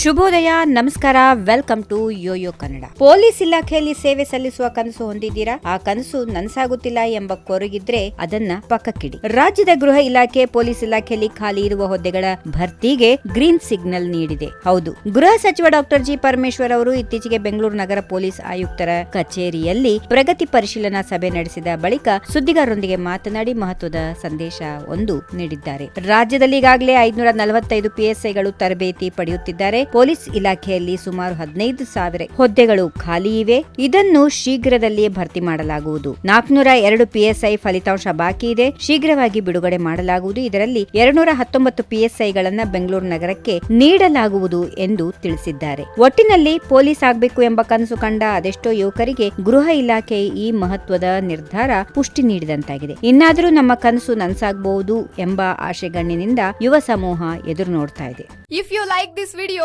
ಶುಭೋದಯ, ನಮಸ್ಕಾರ welcome to YoYo Kannada police ಇಲಾಖೆಯಲ್ಲಿ ಸೇವೆ ಸಲ್ಲಿಸುವ ಕನಸು ಹೊಂದಿದ್ದೀರಾ? ಆ ಕನಸು ನನ್ಸಾಗುತ್ತಿಲ್ಲ ಎಂಬ ಕೊರಗಿದ್ರೆ ಅದನ್ನ ಪಕ್ಕಕ್ಕಿಡಿ. ರಾಜ್ಯದ ಗೃಹ ಇಲಾಖೆ, ಪೊಲೀಸ್ ಇಲಾಖೆಯಲ್ಲಿ ಖಾಲಿ ಇರುವ ಹುದ್ದೆಗಳ ಭರ್ತಿಗೆ ಗ್ರೀನ್ ಸಿಗ್ನಲ್ ನೀಡಿದೆ. ಹೌದು. ಗೃಹ ಸಚಿವ ಡಾಕ್ಟರ್ ಜಿ ಪರಮೇಶ್ವರ್ ಅವರು ಇತ್ತೀಚೆಗೆ ಬೆಂಗಳೂರು ನಗರ ಪೊಲೀಸ್ ಆಯುಕ್ತರ ಕಚೇರಿಯಲ್ಲಿ ಪ್ರಗತಿ ಪರಿಶೀಲನಾ ಸಭೆ ನಡೆಸಿದ ಬಳಿಕ ಸುದ್ದಿಗಾರರೊಂದಿಗೆ ಮಾತನಾಡಿ ಮಹತ್ವದ ಸಂದೇಶ ಒಂದು ನೀಡಿದ್ದಾರೆ. ರಾಜ್ಯದಲ್ಲಿ ಈಗಾಗಲೇ ಐದುನೂರ ನಲವತ್ತೈದು ಪಿಎಸ್ಐಗಳು ತರಬೇತಿ ಪಡೆಯುತ್ತಿದ್ದಾರೆ. ಪೊಲೀಸ್ ಇಲಾಖೆಯಲ್ಲಿ ಸುಮಾರು ಹದಿನೈದು ಸಾವಿರ ಹುದ್ದೆಗಳು ಖಾಲಿ ಇವೆ. ಇದನ್ನು ಶೀಘ್ರದಲ್ಲಿಯೇ ಭರ್ತಿ ಮಾಡಲಾಗುವುದು. ನಾಲ್ಕುನೂರ ಎರಡು ಪಿಎಸ್ಐ ಫಲಿತಾಂಶ ಬಾಕಿ ಇದೆ. ಶೀಘ್ರವಾಗಿ ಬಿಡುಗಡೆ ಮಾಡಲಾಗುವುದು. ಇದರಲ್ಲಿ ಎರಡ್ನೂರ ಹತ್ತೊಂಬತ್ತು ಪಿಎಸ್ಐಗಳನ್ನ ಬೆಂಗಳೂರು ನಗರಕ್ಕೆ ನೀಡಲಾಗುವುದು ಎಂದು ತಿಳಿಸಿದ್ದಾರೆ. ಒಟ್ಟಿನಲ್ಲಿ ಪೊಲೀಸ್ ಆಗಬೇಕು ಎಂಬ ಕನಸು ಕಂಡ ಅದೆಷ್ಟೋ ಯುವಕರಿಗೆ ಗೃಹ ಇಲಾಖೆ ಈ ಮಹತ್ವದ ನಿರ್ಧಾರ ಪುಷ್ಟಿ ನೀಡಿದಂತಾಗಿದೆ. ಇನ್ನಾದರೂ ನಮ್ಮ ಕನಸು ನನಸಾಗಬಹುದು ಎಂಬ ಆಶೆಗಣ್ಣಿನಿಂದ ಯುವ ಸಮೂಹ ಎದುರು ನೋಡ್ತಾ ಇದೆ. If you like this video